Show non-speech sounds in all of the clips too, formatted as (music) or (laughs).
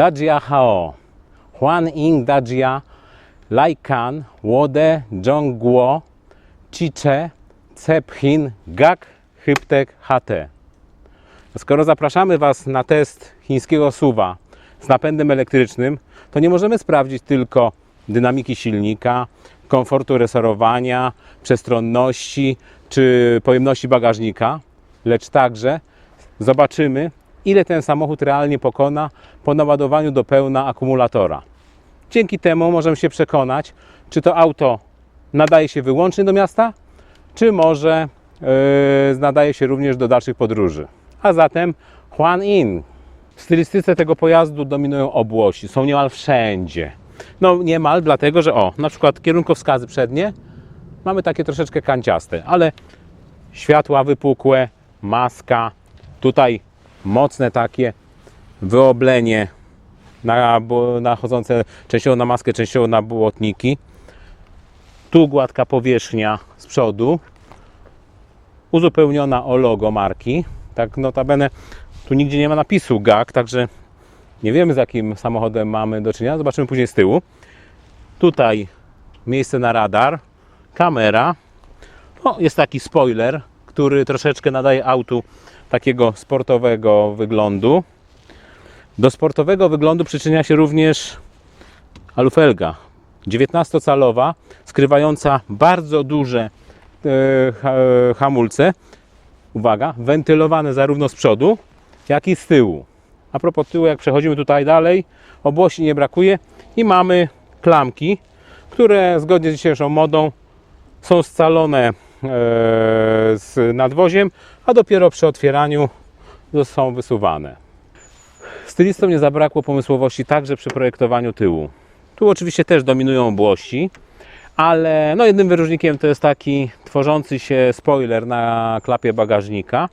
Dajia Hao, Huan Ing Dajia, Laikan, Wode, Zhongguo, Chiche, Cephin, Gak, Hyptek, HT. Skoro zapraszamy Was na test chińskiego suwa z napędem elektrycznym, to nie możemy sprawdzić tylko dynamiki silnika, komfortu resorowania, przestronności czy pojemności bagażnika, lecz także zobaczymy, ile ten samochód realnie pokona po naładowaniu do pełna akumulatora. Dzięki temu możemy się przekonać, czy to auto nadaje się wyłącznie do miasta, czy może yy, nadaje się również do dalszych podróży. A zatem Huan In. W stylistyce tego pojazdu dominują obłosi, są niemal wszędzie. No niemal dlatego, że o, na przykład kierunkowskazy przednie mamy takie troszeczkę kanciaste, ale światła wypukłe, maska, tutaj mocne takie wyoblenie na, nachodzące częściowo na maskę, częściowo na błotniki. Tu gładka powierzchnia z przodu, uzupełniona o logo marki. Tak notabene tu nigdzie nie ma napisu GAK, także nie wiemy z jakim samochodem mamy do czynienia. Zobaczymy później z tyłu. Tutaj miejsce na radar, kamera. O, jest taki spoiler, który troszeczkę nadaje autu takiego sportowego wyglądu. Do sportowego wyglądu przyczynia się również alufelga 19-calowa, skrywająca bardzo duże e, e, hamulce. Uwaga, wentylowane zarówno z przodu, jak i z tyłu. A propos tyłu, jak przechodzimy tutaj dalej, obłosi nie brakuje i mamy klamki, które zgodnie z dzisiejszą modą są scalone z nadwoziem, a dopiero przy otwieraniu są wysuwane. Stylistom nie zabrakło pomysłowości także przy projektowaniu tyłu. Tu oczywiście też dominują obłości, ale no jednym wyróżnikiem to jest taki tworzący się spoiler na klapie bagażnika.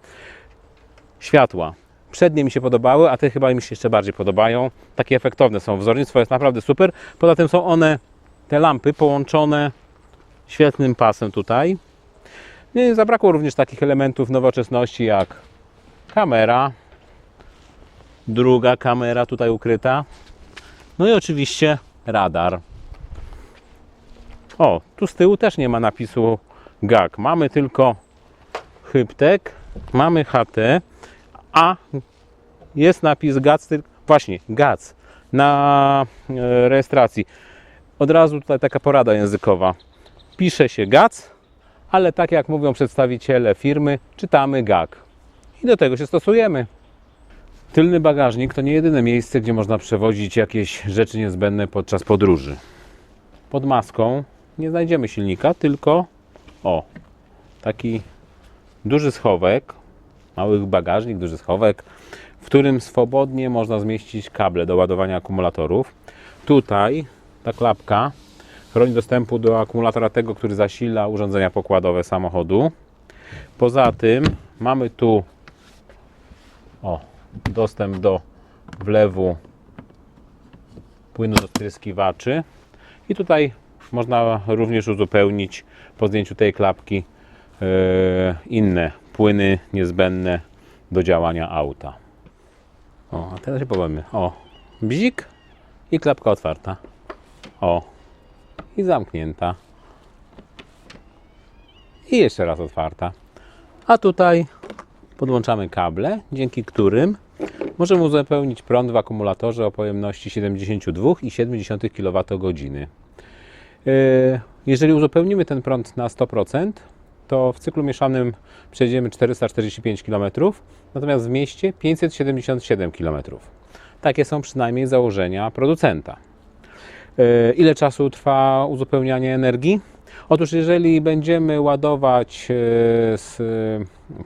Światła. Przednie mi się podobały, a te chyba mi się jeszcze bardziej podobają. Takie efektowne są. Wzornictwo jest naprawdę super. Poza tym są one, te lampy, połączone świetnym pasem tutaj. Nie zabrakło również takich elementów nowoczesności jak kamera, druga kamera tutaj ukryta. No i oczywiście radar. O, tu z tyłu też nie ma napisu GAK. Mamy tylko Hyptek, mamy HT, a jest napis GAC, właśnie GAC na e, rejestracji. Od razu tutaj taka porada językowa. Pisze się GAC, ale tak jak mówią przedstawiciele firmy, czytamy GAK. I do tego się stosujemy. Tylny bagażnik to nie jedyne miejsce, gdzie można przewozić jakieś rzeczy niezbędne podczas podróży. Pod maską nie znajdziemy silnika, tylko o, taki duży schowek, mały bagażnik, duży schowek, w którym swobodnie można zmieścić kable do ładowania akumulatorów. Tutaj ta klapka chroni dostępu do akumulatora tego, który zasila urządzenia pokładowe samochodu. Poza tym mamy tu o, dostęp do wlewu płynu do spryskiwaczy i tutaj można również uzupełnić po zdjęciu tej klapki e, inne płyny niezbędne do działania auta. O, a teraz się powiemy. O, bzik i klapka otwarta. O, i zamknięta. I jeszcze raz otwarta. A tutaj podłączamy kable, dzięki którym możemy uzupełnić prąd w akumulatorze o pojemności 72,7 kWh. E, Jeżeli uzupełnimy ten prąd na 100%, to w cyklu mieszanym przejdziemy 445 km, natomiast w mieście 577 km. Takie są przynajmniej założenia producenta. E, Ile czasu trwa uzupełnianie energii? Otóż, jeżeli będziemy ładować e, z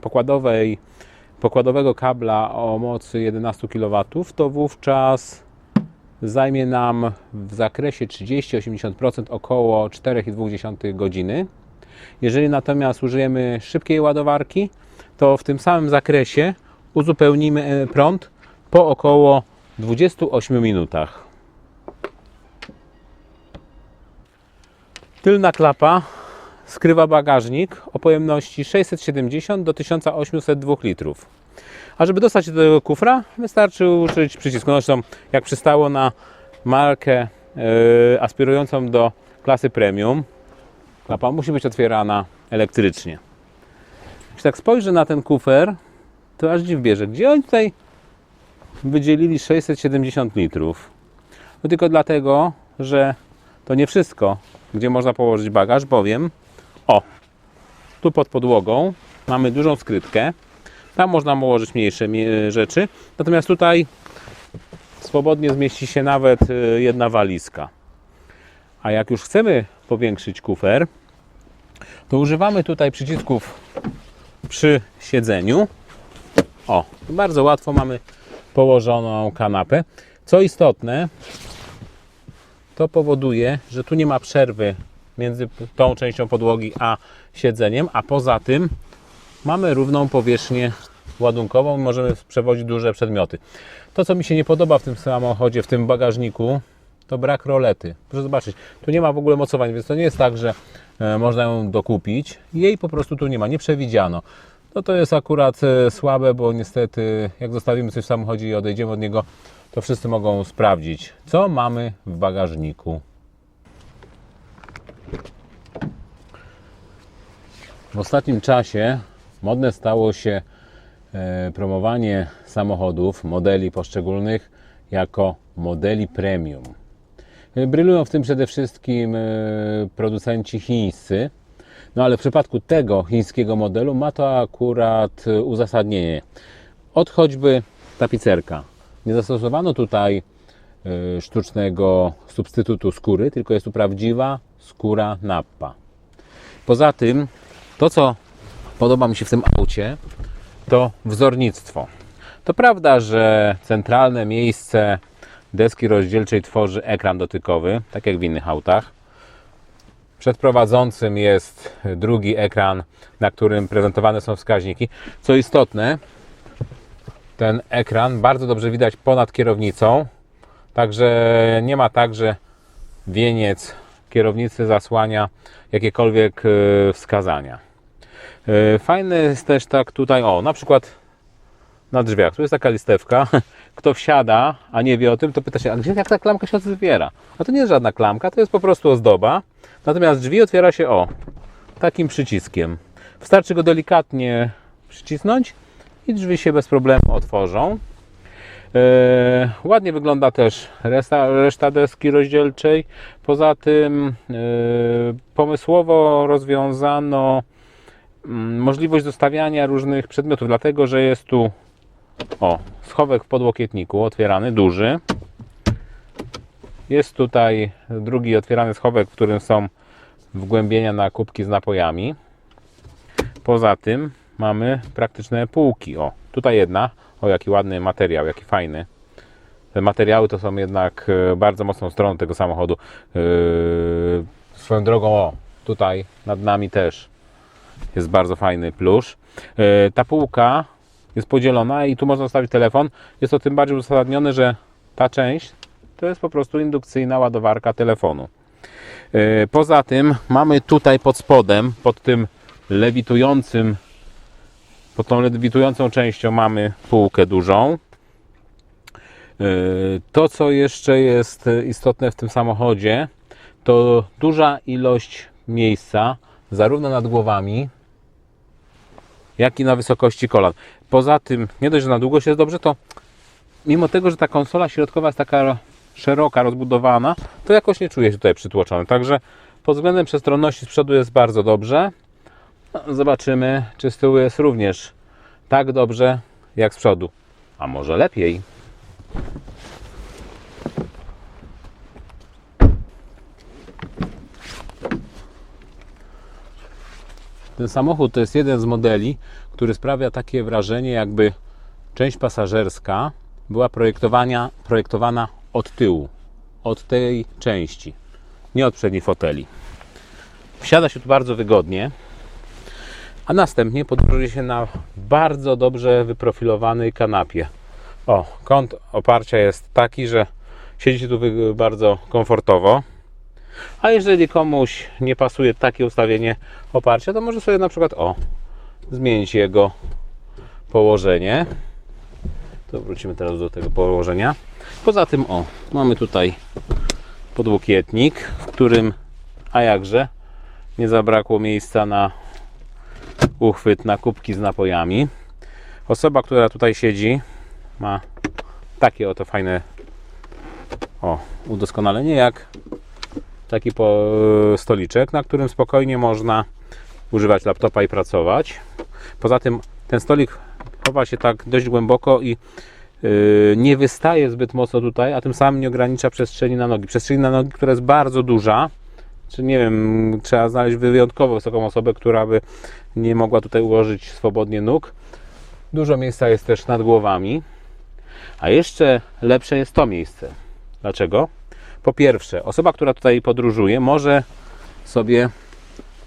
pokładowej, pokładowego kabla o mocy 11 kW, to wówczas zajmie nam w zakresie 30-80% około 4,2 godziny. Jeżeli natomiast użyjemy szybkiej ładowarki, to w tym samym zakresie uzupełnimy e, prąd po około 28 minutach. Tylna klapa skrywa bagażnik o pojemności 670 do 1802 litrów. A żeby dostać się do tego kufra, wystarczy użyć przycisku. Zresztą jak przystało na markę yy, aspirującą do klasy premium, klapa musi być otwierana elektrycznie. Jeśli tak spojrzę na ten kufer, to aż dziw bierze. Gdzie oni tutaj wydzielili 670 litrów? No tylko dlatego, że to nie wszystko, gdzie można położyć bagaż, bowiem o, tu pod podłogą mamy dużą skrytkę. Tam można położyć mniejsze rzeczy. Natomiast tutaj swobodnie zmieści się nawet y, jedna walizka. A jak już chcemy powiększyć kufer, to używamy tutaj przycisków przy siedzeniu. O, bardzo łatwo mamy położoną kanapę. Co istotne, to powoduje, że tu nie ma przerwy między tą częścią podłogi a siedzeniem, a poza tym mamy równą powierzchnię ładunkową i możemy przewozić duże przedmioty. To, co mi się nie podoba w tym samochodzie, w tym bagażniku, to brak rolety. Proszę zobaczyć, tu nie ma w ogóle mocowań, więc to nie jest tak, że e, można ją dokupić. Jej po prostu tu nie ma, nie przewidziano. No to jest akurat e, słabe, bo niestety jak zostawimy coś w samochodzie i odejdziemy od niego, to wszyscy mogą sprawdzić, co mamy w bagażniku. W ostatnim czasie modne stało się e, promowanie samochodów, modeli poszczególnych jako modeli premium. E, Brylują w tym przede wszystkim e, producenci chińscy, no ale w przypadku tego chińskiego modelu ma to akurat uzasadnienie. Od choćby tapicerka. Nie zastosowano tutaj e, sztucznego substytutu skóry, tylko jest tu prawdziwa skóra nappa. Poza tym, to co podoba mi się w tym aucie, to wzornictwo. To prawda, że centralne miejsce deski rozdzielczej tworzy ekran dotykowy, tak jak w innych autach. Przed prowadzącym jest drugi ekran, na którym prezentowane są wskaźniki. Co istotne, ten ekran bardzo dobrze widać ponad kierownicą, także nie ma tak, że wieniec kierownicy zasłania jakiekolwiek e, wskazania. E, Fajne jest też tak tutaj, o, na przykład na drzwiach, tu jest taka listewka, (laughs) kto wsiada, a nie wie o tym, to pyta się, a gdzie jak ta klamka się otwiera? A to nie jest żadna klamka, to jest po prostu ozdoba, natomiast drzwi otwiera się, o, takim przyciskiem. Wystarczy go delikatnie przycisnąć i drzwi się bez problemu otworzą. E, ładnie wygląda też reszta, reszta deski rozdzielczej. Poza tym e, pomysłowo rozwiązano mm, możliwość zostawiania różnych przedmiotów, dlatego że jest tu o, schowek w podłokietniku, otwierany, duży. Jest tutaj drugi otwierany schowek, w którym są wgłębienia na kubki z napojami. Poza tym mamy praktyczne półki. O, tutaj jedna. O, jaki ładny materiał, jaki fajny. Te materiały to są jednak e, bardzo mocną stroną tego samochodu. Yy, swoją drogą, o, tutaj nad nami też jest bardzo fajny plusz. Yy, ta półka jest podzielona i tu można zostawić telefon. Jest to tym bardziej uzasadnione, że ta część to jest po prostu indukcyjna ładowarka telefonu. Poza tym mamy tutaj pod spodem, pod tym lewitującym, pod tą lewitującą częścią mamy półkę dużą. Yy, To, co jeszcze jest istotne w tym samochodzie, to duża ilość miejsca, zarówno nad głowami, jak i na wysokości kolan. Poza tym, nie dość, że na długość jest dobrze, to mimo tego, że ta konsola środkowa jest taka szeroka, rozbudowana, to jakoś nie czuję się tutaj przytłoczony. Także pod względem przestronności z przodu jest bardzo dobrze. No, Zobaczymy, czy z tyłu jest również tak dobrze jak z przodu. A może lepiej. Ten samochód to jest jeden z modeli, który sprawia takie wrażenie, jakby część pasażerska była projektowania, projektowana od tyłu, od tej części, nie od przednich foteli. Wsiada się tu bardzo wygodnie, a następnie podróżuje się na bardzo dobrze wyprofilowanej kanapie. O, kąt oparcia jest taki, że siedzi się tu bardzo komfortowo. A jeżeli komuś nie pasuje takie ustawienie oparcia, to może sobie na przykład o, zmienić jego położenie. To wrócimy teraz do tego położenia. Poza tym, o, mamy tutaj podłokietnik, w którym, a jakże, nie zabrakło miejsca na uchwyt na kubki z napojami. Osoba, która tutaj siedzi, ma takie oto fajne o, udoskonalenie, jak taki po, stoliczek, na którym spokojnie można używać laptopa i pracować. Poza tym ten stolik chowa się tak dość głęboko i yy, nie wystaje zbyt mocno tutaj, a tym samym nie ogranicza przestrzeni na nogi. Przestrzeni na nogi, która jest bardzo duża, czy nie wiem, trzeba znaleźć wyjątkowo wysoką osobę, która by nie mogła tutaj ułożyć swobodnie nóg. Dużo miejsca jest też nad głowami. A jeszcze lepsze jest to miejsce. Dlaczego? Po pierwsze, osoba, która tutaj podróżuje, może sobie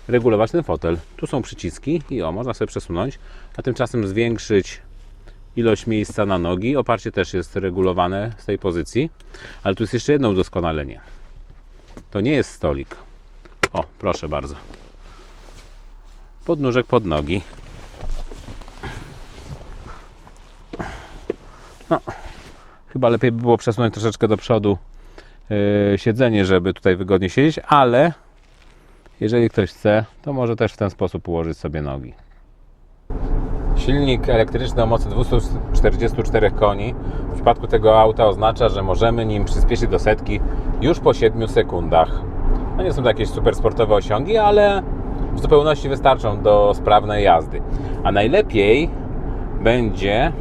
regulować ten fotel. Tu są przyciski i o, można sobie przesunąć, a tymczasem zwiększyć ilość miejsca na nogi. Oparcie też jest regulowane z tej pozycji, ale tu jest jeszcze jedno udoskonalenie. To nie jest stolik. O, proszę bardzo. Podnóżek pod nogi. No, chyba lepiej by było przesunąć troszeczkę do przodu yy, siedzenie, żeby tutaj wygodnie siedzieć, ale jeżeli ktoś chce, to może też w ten sposób ułożyć sobie nogi. Silnik elektryczny o mocy 244 koni w przypadku tego auta oznacza, że możemy nim przyspieszyć do setki już po 7 sekundach. No nie są to jakieś super sportowe osiągi, ale w zupełności wystarczą do sprawnej jazdy. A najlepiej będzie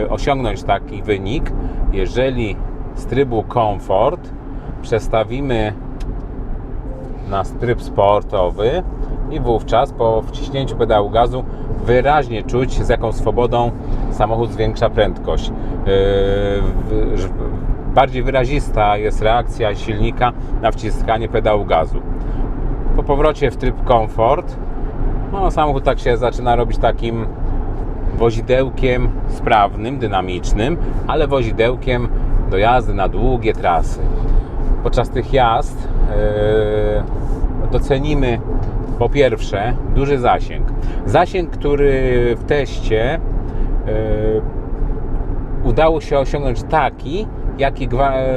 yy, osiągnąć taki wynik, jeżeli z trybu komfort przestawimy na tryb sportowy i wówczas po wciśnięciu pedału gazu wyraźnie czuć z jaką swobodą samochód zwiększa prędkość. Yy, bardziej wyrazista jest reakcja silnika na wciskanie pedału gazu. Po powrocie w tryb komfort no, samochód tak się zaczyna robić takim wozidełkiem sprawnym, dynamicznym, ale wozidełkiem do jazdy na długie trasy. Podczas tych jazd yy, docenimy po pierwsze duży zasięg. Zasięg, który w teście yy, udało się osiągnąć taki, jaki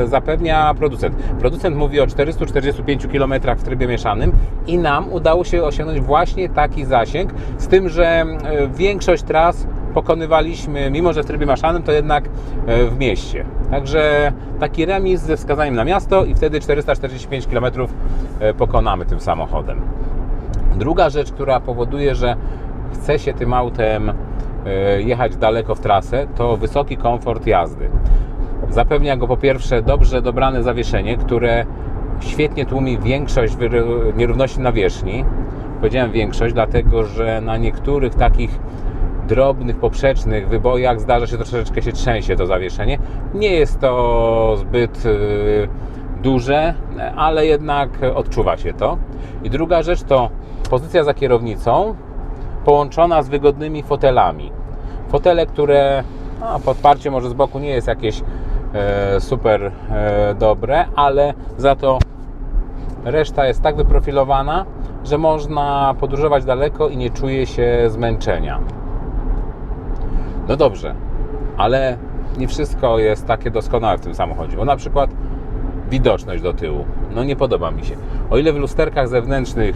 zapewnia producent. Producent mówi o 445 km w trybie mieszanym i nam udało się osiągnąć właśnie taki zasięg, z tym, że e, większość tras pokonywaliśmy, mimo że w trybie mieszanym, to jednak e, w mieście. Także taki remis ze wskazaniem na miasto i wtedy 445 km e, pokonamy tym samochodem. Druga rzecz, która powoduje, że chce się tym autem jechać daleko w trasę, to wysoki komfort jazdy. Zapewnia go po pierwsze dobrze dobrane zawieszenie, które świetnie tłumi większość nierówności nawierzchni. Powiedziałem większość, dlatego że na niektórych takich drobnych, poprzecznych wybojach zdarza się troszeczkę się trzęsie to zawieszenie. Nie jest to zbyt y, duże, ale jednak odczuwa się to. I druga rzecz to pozycja za kierownicą połączona z wygodnymi fotelami. Fotele, które no, podparcie może z boku nie jest jakieś super e, dobre, ale za to reszta jest tak wyprofilowana, że można podróżować daleko i nie czuje się zmęczenia. No dobrze, ale nie wszystko jest takie doskonałe w tym samochodzie, bo na przykład widoczność do tyłu, no nie podoba mi się. O ile w lusterkach zewnętrznych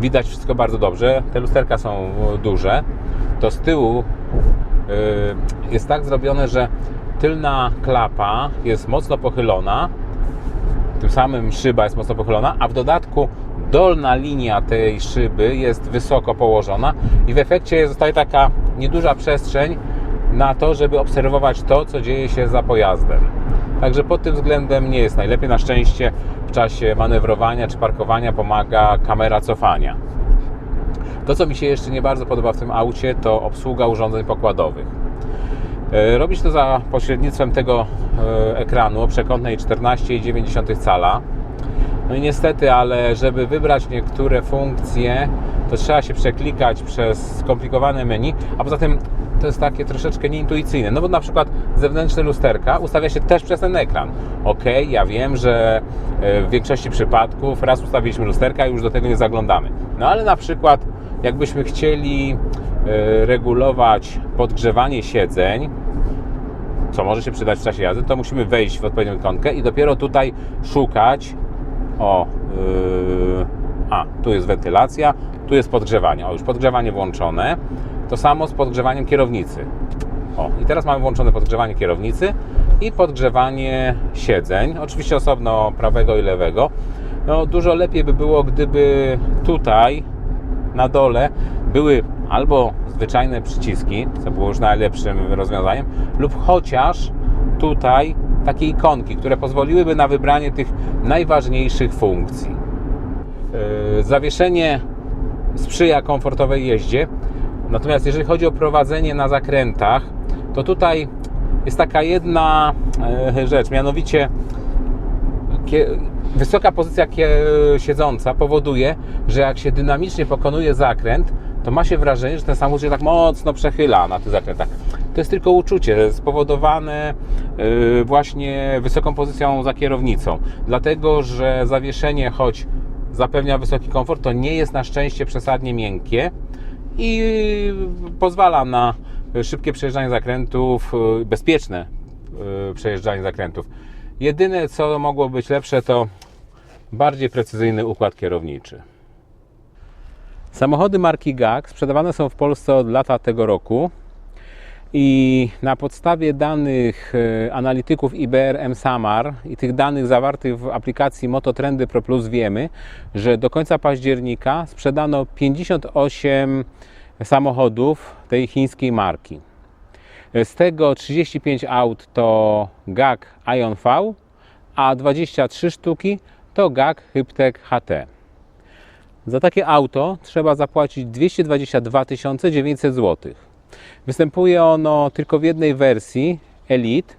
widać wszystko bardzo dobrze, te lusterka są duże, to z tyłu yy, jest tak zrobione, że tylna klapa jest mocno pochylona, tym samym szyba jest mocno pochylona, a w dodatku dolna linia tej szyby jest wysoko położona i w efekcie zostaje taka nieduża przestrzeń na to, żeby obserwować to, co dzieje się za pojazdem. Także pod tym względem nie jest najlepiej. Na szczęście w czasie manewrowania czy parkowania pomaga kamera cofania. To, co mi się jeszcze nie bardzo podoba w tym aucie, to obsługa urządzeń pokładowych. E, Robić to za pośrednictwem tego e, ekranu o przekątnej 14,9 cala. No i niestety, ale żeby wybrać niektóre funkcje, to trzeba się przeklikać przez skomplikowane menu, a poza tym to jest takie troszeczkę nieintuicyjne. No bo na przykład zewnętrzne lusterka ustawia się też przez ten ekran. Ok, ja wiem, że e, w większości przypadków raz ustawiliśmy lusterka i już do tego nie zaglądamy. No ale na przykład jakbyśmy chcieli regulować podgrzewanie siedzeń, co może się przydać w czasie jazdy, to musimy wejść w odpowiednią ikonkę i dopiero tutaj szukać. O, yy, a tu jest wentylacja, tu jest podgrzewanie. O, już podgrzewanie włączone. To samo z podgrzewaniem kierownicy. O, i teraz mamy włączone podgrzewanie kierownicy i podgrzewanie siedzeń. Oczywiście osobno prawego i lewego. No, dużo lepiej by było, gdyby tutaj na dole były albo zwyczajne przyciski, co było już najlepszym rozwiązaniem, lub chociaż tutaj takie ikonki, które pozwoliłyby na wybranie tych najważniejszych funkcji. Yy, Zawieszenie sprzyja komfortowej jeździe, natomiast jeżeli chodzi o prowadzenie na zakrętach, to tutaj jest taka jedna e, rzecz, mianowicie wysoka pozycja siedząca powoduje, że jak się dynamicznie pokonuje zakręt, to ma się wrażenie, że ten samochód się tak mocno przechyla na tych zakrętach. To jest tylko uczucie spowodowane yy, właśnie wysoką pozycją za kierownicą. Dlatego, że zawieszenie, choć zapewnia wysoki komfort, to nie jest na szczęście przesadnie miękkie i pozwala na szybkie przejeżdżanie zakrętów, yy, bezpieczne yy, przejeżdżanie zakrętów. Jedyne, co mogło być lepsze, to bardziej precyzyjny układ kierowniczy. Samochody marki GAC sprzedawane są w Polsce od lata tego roku i na podstawie danych e, analityków IBR M-Samar i tych danych zawartych w aplikacji Mototrendy Pro Plus wiemy, że do końca października sprzedano 58 samochodów tej chińskiej marki. Z tego 35 aut to GAC Ion V, a 23 sztuki to GAC Hyptek HT. Za takie auto trzeba zapłacić 222 900 zł. Występuje ono tylko w jednej wersji Elite.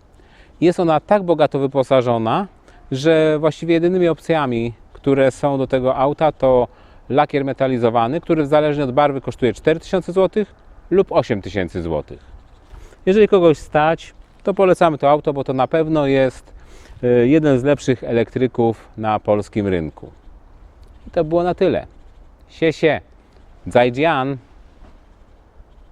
Jest ona tak bogato wyposażona, że właściwie jedynymi opcjami, które są do tego auta, to lakier metalizowany, który zależnie od barwy kosztuje 4000 zł lub 8000 zł. Jeżeli kogoś stać, to polecamy to auto, bo to na pewno jest y, jeden z lepszych elektryków na polskim rynku. I to było na tyle. Sie, sie. Zaijian.